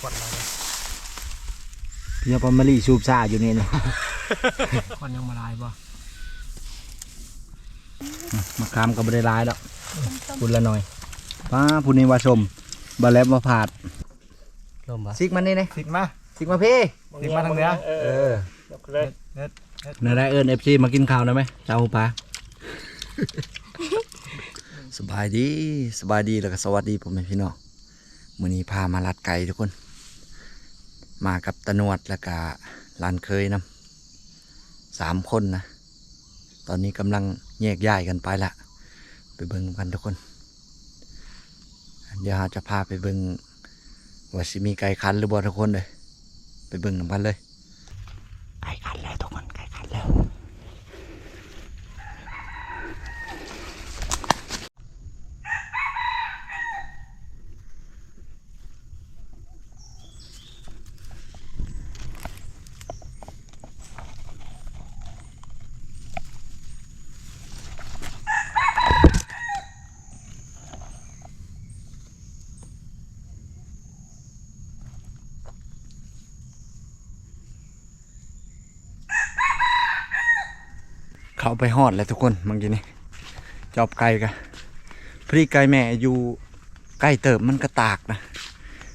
ควันอะไรเพียปามารีสูบซ่าอยู่นี่นะควันยังมาลายบ่มะขามก็บ่ได้หลายดอกพุ่นละหน่อยป้าพุ่นนี่ว่าชมบาแล้วมาผาดลมบ่ซิกมันนี่นะสิกมาซิกมาพี่สิกมาทางเหนือเออเลยเนื้อได้เอิญเอฟซีมากินข้าวได้ไหมเจ้าปลาสบายดีสบายดีแล้วก็สวัสดีผมเป็นพี่น้องมื้อนี้พามาลัดไก่ทุกคน มากับตะนวดแล้วก็ลานเคยนำสามคนนะ ตอนนี้กำลังแยกย้ายกันไปละไปเบิ่งกันทุกคน เดี๋ยวเราจะพาไปเบิ่งว่าสิมีไก่คันหรือบ่ทุกคนเลยไปเบิ่งนำกันเลย ไก่คันแล้วทุกคนไก่คันแล้ว เขาไปหอดแล้วทุกคนเมื่อกี้นี่จอบไก่กะพรีไก่แม่อยู่ใกล้เติบมันกระตากนะ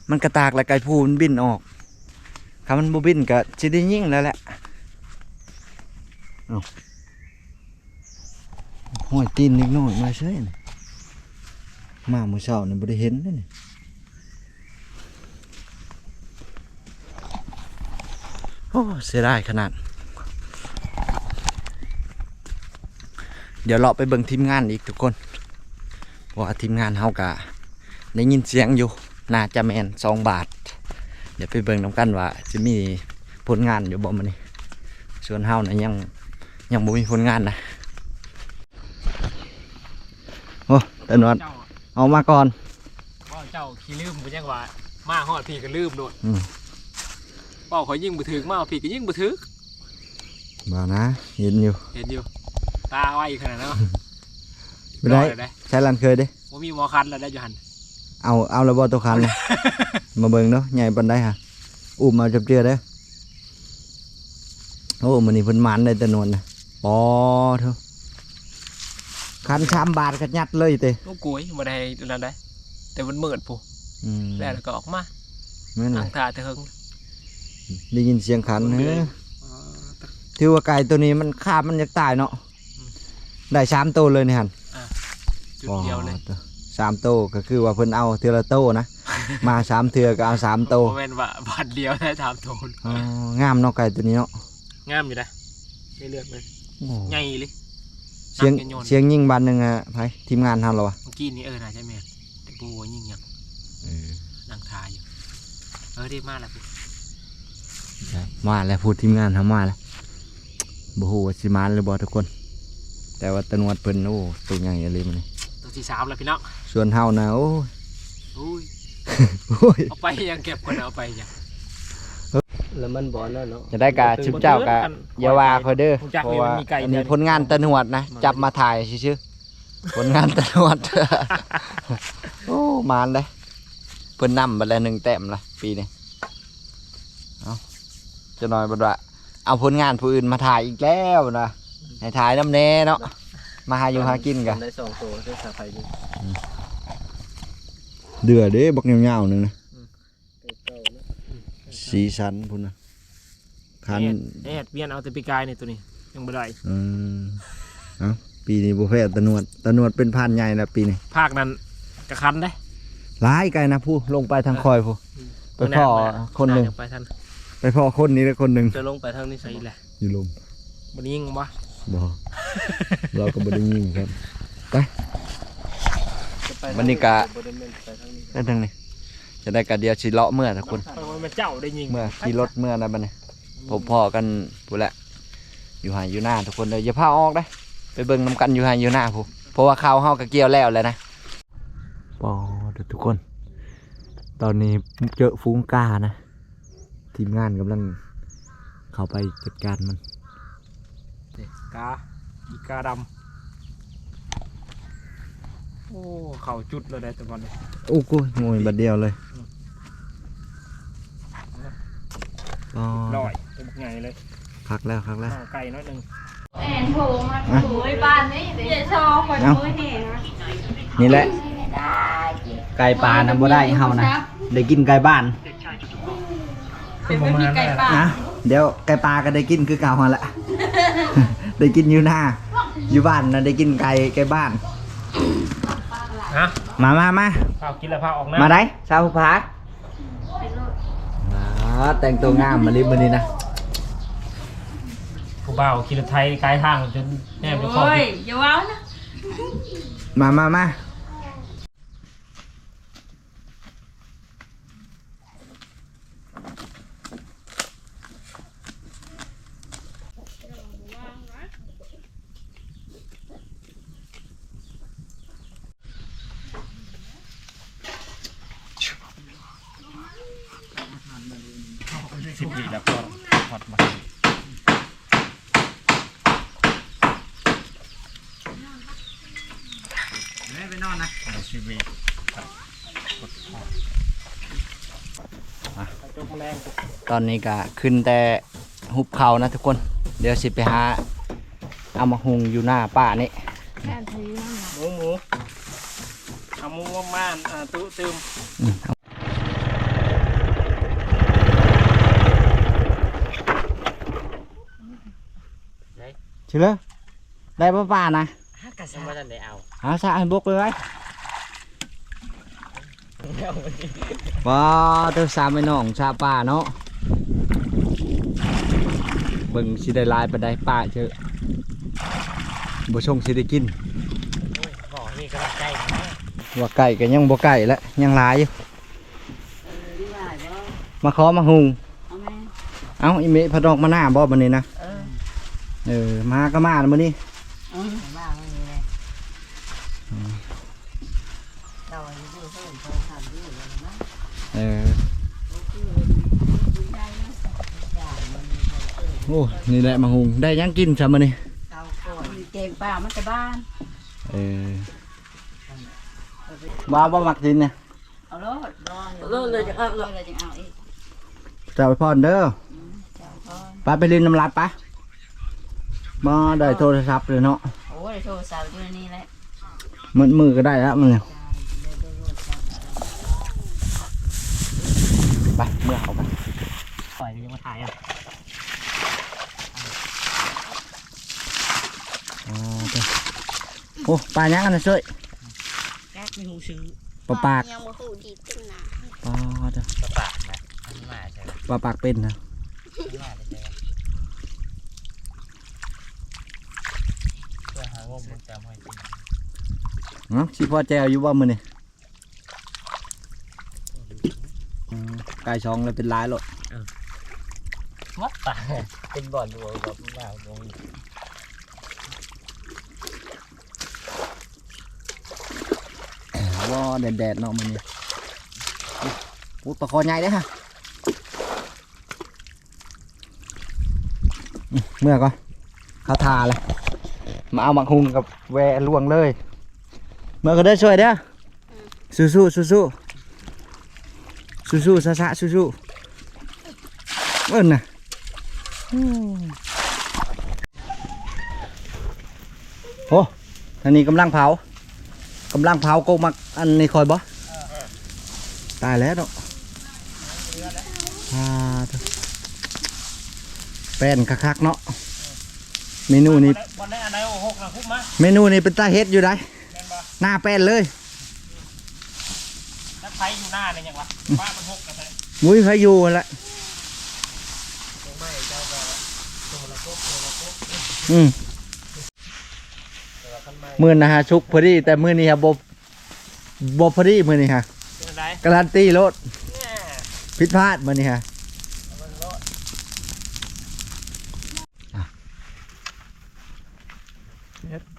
มันกระตากแล้วไก่พูมันบินออกถ้ามันบ่บินก็จะได้ยิ่งแล้วแหละห้อยตีนนิดหน่อยมาเฉยนี่มาเมื่อเช้านี่บ่ได้เห็นเลยโอ้เสียดายขนาด เดี๋ยวเราไปเบิ่งทีมงานอีกทุกคนเพราะว่าทีมงานเฮากะได้ยินเสียงอยู่น่าจะแมนสองบาท เดี๋ยวไปเบิ่งน้ำกันว่าจะมีผลงานอยู่บ่มันนี่ส่วนเฮานะยังยังบ่มีผลงานนะโอ้ตะนวดเจ้าเอามาก่อนว่าเจ้าขี้ลืมบ่จังว่ามาฮอดพี่ก็ลืมโดดอืมเป้าเขายิ่งบ่ถึกมาพี่ก็ยิ่งบ่ถึกบ่นะเห็นอยู่เห็นอยู่ ตาไวขนาดนั้นเนาะไม่ได้รอเลยได้ใช้ลันเคยเด้บ่มีหมอคันแล้วได้อยู่หั่นเอาเอาแล้วบ่ตัวคันเลยมาเบิ่งเนาะใหญ่ปานใดฮะอุ้มมาจับเจือเด้อโอ้มันนี่เพิ่นหมันได้แตะนวนนะปอเถอะคันชามบาทก็ยัดเลยเต้ลูกกุ้ยบ่ได้ตัวนั้นได้ แต่มันมืดพุอืมแล้วก็ออกมาแม่นเลอัยงทาแต่เฮิงได้ยินเสียงขันเอเฮ้อยถือว่าไก่ตัวนี้มันคาบมันอยากตายเนาะอืม ได้สามตัวเลยนี่ฮันจุดเดียวเลยอ๋อสามตัวก็คือว่าเพิ่นเอาเทือละโตวนะ มาสามเทือก็เอาสามตัวบ่แม่นว่าบาทเดียวได้ถามโทนอ๋องามเนาะไก่ตัวนี้เนาะงามอยู่นะไม่เลือกเลยโอ้ใหญ่เลย เสียงนักกันโยน เสียงยิ่งบันหนึ่งอะไผทีมงานทำเราอะเมื่อกี้นี่เออน่าจะแม่นแต่กูว่ายิ่งยังนั่งทาอยู่เออได้มาแล้วพี่ใช่มาแล้วพูดทีมงานทำมาแล้วบ่ฮู้ว่าสิมานหรือบ่ทุกคน แต่ว่าตะนวดเพิ่นโอ้ตัวใหญ่อะไรมันนี่ตัวที่สามแล้วพี่น้องส่วนเฮานะโอ้ยอุ้ยโอ้ยเอาไปยังเก็บคนเอาไปยังแล้วมันบ่อนั่นเนาะจะได้กะชิมเจ้ากะอย่าว่าคอยเด้อผมจักเพนี่ราะว่ามันมีไก่อันนี้เดียวผลงานตะนวดนะจับมาถ่ายชื่อๆผลงานตะนวดโอ้มานเลยเพิ่นนำไปแล้วหนึ่งแต้มละปีนี้เอาจะน้อยบ่ว่าเอาผลงานผู้อื่นมาถ่ายอีกแล้วนะ ให้ถ่ายน้ำแน่เนาะมาหาอยู่หากินกันได้สองตัวได้สาไฟดีเดือดเด้บักเงาๆหนึงนะเก่าๆนะสีสันพุ่นนะคันเอ็ดเวียนเอาแต่ปีกายนี่ตัวนี้ยังบ่ได้อืมเอาปีนี้บ่แพ้ตะนวดตะนวดเป็นพันใหญ่นะปีนี้ภาคนั้นกระคันได้หลายไกลนะผู้ลงไปทางคอยผู้ไปพ่อคนหนึ่งไปทันไปพ่อคนนี้แล้วคนหนึ่งจะลงไปทางนี้ใช่ใช่แหละอยู่ลมบ่ได้ยิง บ่บ่เราก็บ่ได้ยิงครับจะไปมันนี่กะบ่ได้แม่นไปทางนี้นั่นทางนี้ จะได้กะเดียวสิเลาะเมื่อทุกคนเพราะว่ามันเจ้าได้ยิง เมื่อขี่รถเมื่อนะบัดนี้ผมพ่อกันผู้นแหละ อยู่หายอยู่หน้าทุกคนเลยอย่าพาออกได้อไปเบิ่งน้ำกันอยู่หายอยู่หน้าผู้เพราะว่าข้าวเฮาก็เกี่ยวแล้วแหล้วนะปอเด้อทุกคน ตอนนี้เจอฟูงกานะ ทีมงานกำลังเข้าไปจัดการมันนี่ กาอีกาดำโอ้เข่าจุดเลยได้แต่บอลนี้โอ้กูงวยบัดเดียวเลยก็ลอยเป็นไงเลยพักแล้วพักแล้วข้าวไก่น้อยหนึงแอนโทรมาโอ้ยบ้านนี่เดี๋ยวชอคนมือแห่นะนี่แหละ ไก่ปลานะบ่ได้เฮานะได้กินไก่บ้านเป็นประมาณไก่นั้นป่านะเดี๋ยวไก่ปลาก็ได้กินคือเก่าหั่นละ ได้กินอยู่หน้าอยู่บ้านนะได้กินไก่ไก่บ้าน ฮะมามามาข้าวกินแล้วพาออกนะมาได้ชาวภูผามาแต่งตัวงามมาลิมือนี้นะผู้บ่าวขี่รถไทยไกลทางจนแนบจะคอโอ้ยอย่าว้าวนะ มามามา สิบปีแล้วก็ฮอตมาไปนอนนะสิบปีจกแรงตอนนี้ก็ขึ้นแต่หุบเขานะทุกคน เดี๋ยวสิไปหาเอามาหุงอยู่หน้าป่านี่หมูหมูเอาหมูมาม่านอ่าตู้ตืม อืมเอาเชื่อได้ป่ะป่านะยังไม่ทันได้เอาหาสะให้บกเลยไว้ว้าเธอสามไอ้น้องชาป่าเนาะเบิ่งสิได้ลายไปได้ป่าเชอะบ่ชงสิได้กินบอกนี่ก็ใกล้ว่าไก่ก็ยังบ่ไก่แล้วยังหลายอยู่มาขอมาหุงเอ้าอีเมะพะดอกมาหน้าบ่บัดนี้นะ เออ มาก็มาแล้วมื้อนี้บ้าไม่มีเลยเราอายุเพิ่มเพิ่มทำด้วยเลยนะเออ โอ้ นี่แหละมาหุงได้ยังกินซะมื้อนี้เราก่อนมีเกงป้ามันจะบ้าน เออบ่บ่มักกินเนี่ยเอารถรอรถเลยจะเอาเลยจะเอาอีกเจ้าไปพรเด้อเจ้าพ่อ ไปไปเล่นน้ำลัดปะ บ่ได้โทรศัพท์เลยเนาะโอ้ยโทรศัพท์อยู่ในนี่แหละมันมือก็ได้แล้วมันเนี่ยไปเมื่อเอาไปปล่อยยังมาถ่ายอะอ๋อโอเคโอ้ปลายังอันนั้นช่วยแก๊กมีหูซื้อปลาปากยังบ่ฮู้ดีขึ้นนะปลาเด้อปปากนะอันนี้มาใช่ไหมปลาปากเป็นนะอันนี้มาใช่ไหมเพื่อหา งมมันจำให้กินเนาะชิพ่อแจวอยู่ว่ามือนี่อืมไก่ช่องเลยเป็นลายหลดวัดตาเป็นบ่อนดูแบบว่าลงว่าแดดๆเนาะมันนี่ปุ๊บปลาคอใหญ่เด้อฮะอืมเมื่อก่อนเขาทาเลย มาเอาหมักหุงกับแวล่วงเลยเมื่อก็ได้ช่วยเด้อสู้สู้สู้สู้สู้สู้ซะซะสู้สู้เอิ้นน่ะอืมโอ้ทางนี้กำลังเผากำลังเผาโกมักอันนี้คอยบ่ตายแล้วเนาะอ่าเถอะแป้นคักๆเนาะ เมนูนี้บอลได้อันไหนโอ้หกนะคุบมาเมนูนี้เป็นตาเฮ็ดอยู่ได้แม่นบ่หน้าแป้นเลยถ้าไทยอยู่หน้าเนี่ยยังวะป้ามันหกกันเลยมุ้ยพายุนั่นแหละอืมมื่อนะฮะชุกพอดีแต่มื่อนี้ฮะบบบบพอดีมื่อนี้ฮะเป็นไรการันตีรถเนี่ยผิดพลาดมื่อนี้ฮะอะ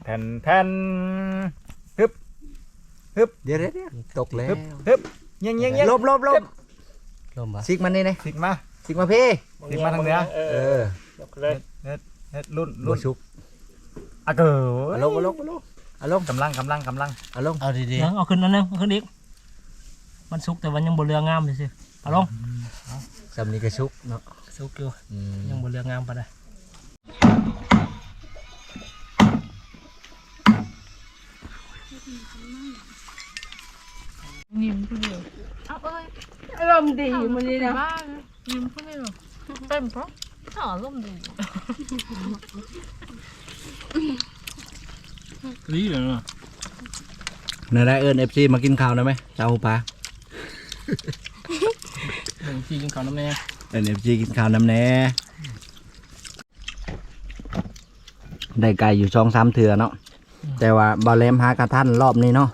แทนแทนเดี๋ยวเดี๋ยวเดี๋ยวตกแล้วฮึบยังยังยังลบลบลบลมปะซิกมันนี่นะสิกมาซิกมาพี่ถึงมาทางเหนือเอเอออยกเลยเฮ็ดรุ่นลรุ่บนชุบอะเก๋เอาลงเอาลงเอาลงเอาลงกำลังกำลังกำลังเอาลงเอาดียังเอาขึ้นนั่นนึงเอาขึ้นอีกมันสุกแต่วันยังบนเรืองามเลยสิเอาลงสสำนี้ก็ชุกเนาะสุกอยู่อืมยังบ่เรืองามปานใดยิ้มผู้เดียวเอาเอ้ยอารมณ์ดีมันนี่นะบ้านะยิ้มผู้เดียวเต็มเพราะถ้าอารมณ์ดีรีเลยเนาะนายได้เอิญเอฟซีมากินข้าวได้ไหมเจ้าปลาหนึ่งที่กินข้าวน้ำแน่เอิญเอฟซีกินข้าวน้ำแหน่ได้ไก่อยู่ช่องสามเถื่อเนาะ แต่ว่าบาเลมหากระทันรอบนี้เนาะ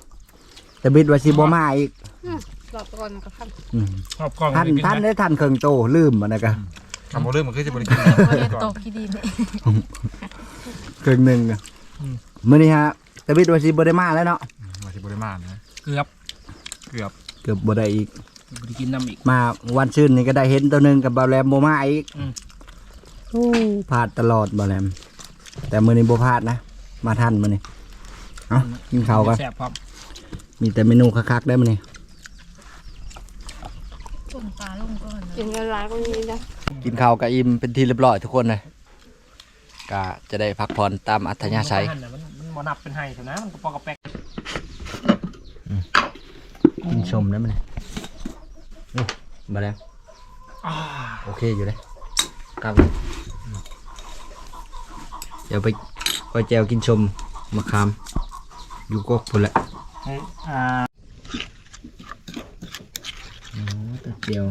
แต่บิดว่าสิบ่มาอีกหลับก่อนกับท่านอืมขอบกล้องท่านท่านได้ทันเครื่องโตลืมมันนะกันทำโมเรื่องมันคือจะบริกินประเด็นตกกี่ดีเนี่ยเครื่องหนึ่งอะมื้อนี้ฮะแต่บิดว่าสิบ่ได้มาแล้วเนาะมาที่บริมาณนะเกือบเกือบเกือบบ่ได้อีกบ่ได้กินน้ำอีก มาวันชื่นนี่ก็ได้เห็นตัวหนึ่งกับบาแรมโบมาอีกอืม โอ้พลาดตลอดบาแรมแต่มือนี้โบพลาดนะมาทันมือนี้ เอากินข้าวกันแซ่บพร้อมมีแต่เมนูคักๆได้มือนี้ส่งปลาลงก่อนนะกินกันหลายคนนี้นะกินข้าวกับอิ่มเป็นที่เรียบร้อยทุกคนเลยก็จะได้พักผ่อนตามอัธยาศัยมันน่ะมันมันบ่นับเป็นไห้เถอะนะมันก็ปอกกระแปกกินชมได้มือนี้โอ้บาแรมอ่าโอเคอยู่เลยครับเดี๋ยวไปไปแจวกินชมมะขาม อยู่กกพุ่นแหละเฮ้ยอ่าอ๋อตะเกียว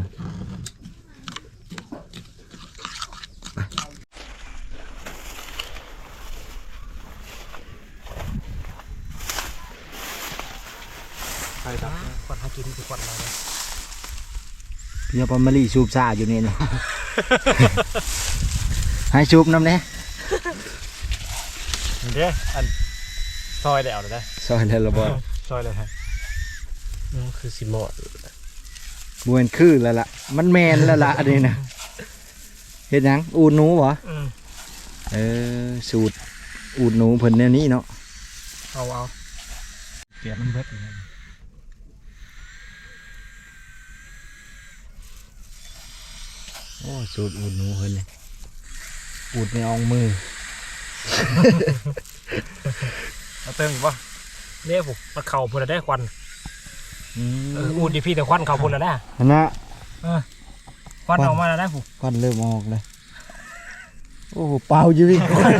ไปครับกดหากินคือกดเราเลยเดี๋ยวปมารีชูบซาอยู่นี่นะให้ชูบน้ำเนี่ยเด้อัน ซอยแล้วได้ซอยเลยละบ่ซอยเลยฮะนี่คือสิหมดบวนคือแล้วล่ะ มันแมนแล้วล่ะอันนี้นะเห็นยังอูดหนูเหรออืมเออสูตรอูดหนูเพิ่นเนี่ยนี้เนาะเอาเอาเกลียดมันเบิดโอ้สูตรอูดหนูเพิ่นเลยอูดในอองมือ เอาเติมอีกป่ะเนี่ยผมมันเข่าพุ่นละได้ควันอืเอออูดดิพี่แต่ควันเข่าพุ่นละได้อันนะควันออกมาแล้วได้ผมควันเริ่มออกเลยโอ้โหเป่าอยู่อีกควัน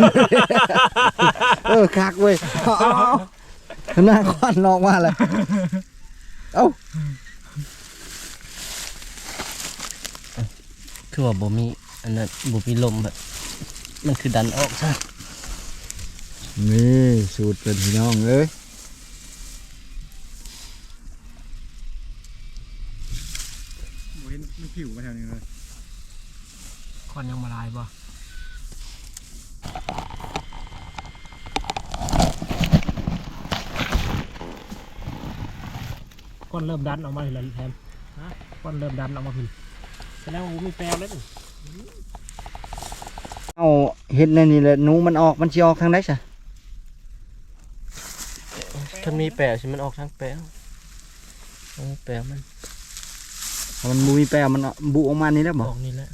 เออคักเว้ยเอาเอาเอาหน้าควันออกมาเลยเอ้าคือว่าบ่มีอันนั้นบ่มีลมแบบมันคือดันออกซะ นี่สูตรเป็นพี่น้องเอ้ยเห็นมันผิวมาแถวนี้เลยควันยังมาลายบ่ควันเริ่มดันออกมาแล้วแทนควันเริ่มดันออกมาพี่แสดงว่ามีแปลวแล้วนี่เอาเห็ดในนี่แหละหนูมันออกมันสิออกทางไหนซะ ถ้ามีแปลวใช่มันออกทางแปลวเอาแปลวมันถ้ามันบ่มีแปลมันเอาบุออกมานี่แล้วอบ่อกนี่แหละ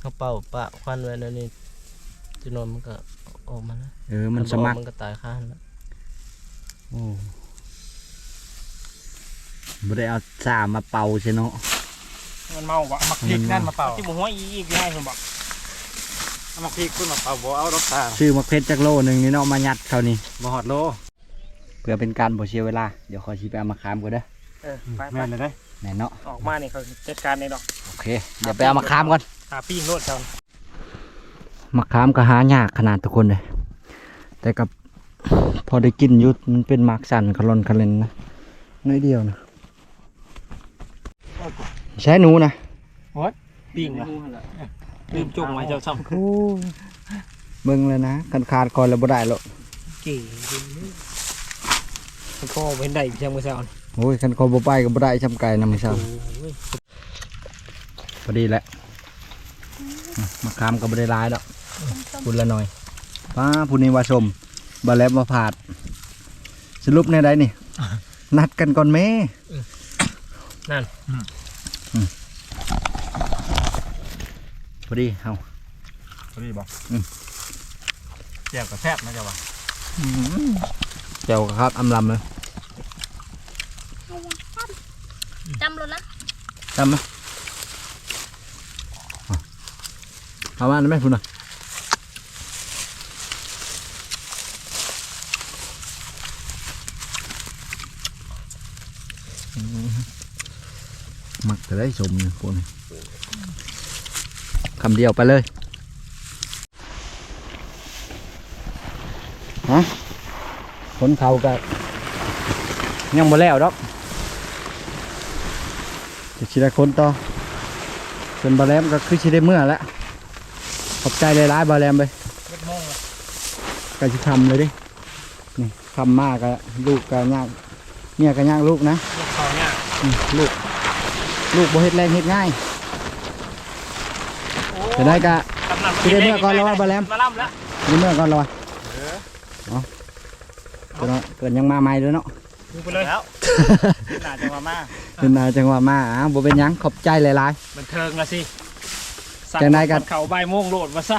เขาเป่าปะควันไว้แล้วนี่จะนอนมันก็ออกมาแล้วเออมันสถ้าบ่อมัอครมันก็ตายข้างแล้วโอ้บ่ได้เอาสามาเป่าใช่เนาะมันเมาวะมักพริกนั่นมาเป่าที่บุหัวอีอีกให้ผมบอกเอามาพริกคุณมาเป่าบ่เอารสตาซื้อมาเพชรจักโลหนึงนี่เนาะมายัดเขานี่บ่ฮอดโล เพื่อเป็นการบ่เสียเวลา เดี๋ยวขอสิไปเอามาคามก่อนเด้อเออไปไปแม่นเลยได้แม่นเนาะออกมาเนี่ยเขาจัดการในดอกโอเคเดี๋ยวไปเอามาคามก่อนหาปิ้งโลดเจ้ามาคามก็หายากขนาดทุกคนเลย แต่กับพอได้กินอยุดมันเป็นหมากสั่นคลอนคลเลนนะน้อยเดียวนะใช้หนูนะปิ้งวะลืมจุ่มไว้เจ้าซ้โอ้เบิ่งเลยนะกันขาดก่อนแล้วบ่ได้หรอกำเก๋ มันก็เว้นได้เพียงเมื่อเช้านี่โอ้ยคันคอบ่ไปก็บ่ได้ช้ำไก่นำเช้าโอ้ยพอดีแหละอะมาคามก็บ่ได้ร้ายดอกพูดละหน่อยป้าผู้นี้ว่าชมบ่แล้วมาผาด สรุปในใดนี่ นัดกันก่อนแม่นั่นอดีเฮาพอดีบ่อืมแจ่วกับแซ่บนะจ๊ะวะเจ้าครับอำลำเลย จำรถนะจำไหมเอามาไหมคุณน่ะมักจะได้ชมเนี่ยพวกนี้คำเดียวไปเลยฮะคนเขาก็ยังบ่แล้วดอก จะชิได้คนต่อเป็นบาแรมก็คือชิได้เมื่อแล้วขอบใจเลยร้ายๆบาแรมไปเล็ดโมงเลยก็จะทำเลยดินี่ทำมากก็ลูกก็ยากเนี่ยก็ยากลูกนะลูกเขาเนี่ยอืมลูก ลูกบ่เฮ็ดแรงเฮ็ดง่ายจะได้ก็กำลังสิได้เมื่อก่อนแล้วว่าบ่แลมมาล่ำแล้วนี่เมื่อก่อนและวะเอาเกิดเกิดยังมาใหม่ด้วยเนาะ ดูไปเลยแล้วน่าจะมามาเป็นนาจังหวะมาอะบ่เป็นหยังขอบใจหลาย บันเทิงละสิจังใดกัน เขาใบายโมงโหลดมาซะ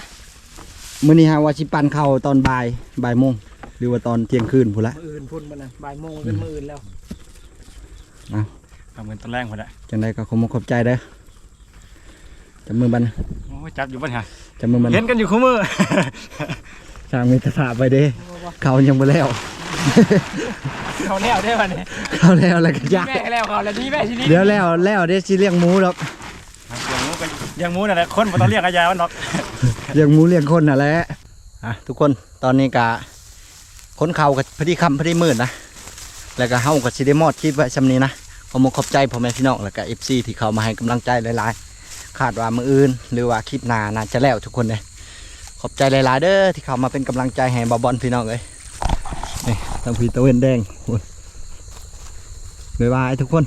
ๆมื้อนี้ฮะว่าสิปั่นเข้าวตอนบ่ายบ่ายโมงหรือว่าตอนเที่ยงคืนพุ่นละ มืออื่นพุ่นมันนะบ่ายโมงเป็นมืออื่นแล้วเอา ทำเงินตะแรงพอได้จังไดก็ขอมขอบใจเด้อจับมือบันโอ้ยจับอยู่บ้านฮะจับมือบันเห็นกันอยู่คู่มือ สร้างมีตะถาไปเด้ เขายังบ่แล้ว เขาแล้วได้ป่ะเนี่ยเขาแล้วแล้วก็ยากแม่แล้วเขาแล้วนี่แม่ทีนี้เดี๋ยวแล้วแล้วเด้สิเลี้ยงหมูดอกยังมูกันยังมูนั่นแหละคนมันต้องเรียกอาญาวันดอกเลี้ยงหมูเลี้ยงคนน่ะแหละอะทุกคนตอนนี้กะคนเขากับพอดีคำพอดีมืดนะแล้วก็เฮากับสิได้มอดคลิปไว้ซำนี้นะขอมขอบใจพ่อแม่พี่น้องแล้วก็ FC ที่เขามาให้กำลังใจหลายๆคาดว่ามื้ออื่น หรือว่าคลิปหน้าน่าจะแล้วทุกคนเลยขอบใจหลายๆเด้อที่เขามาเป็นกำลังใจให้บอบอลพี่น้องเลย นี่ทางพีตะเวนแดงบ๊ายบายทุกคน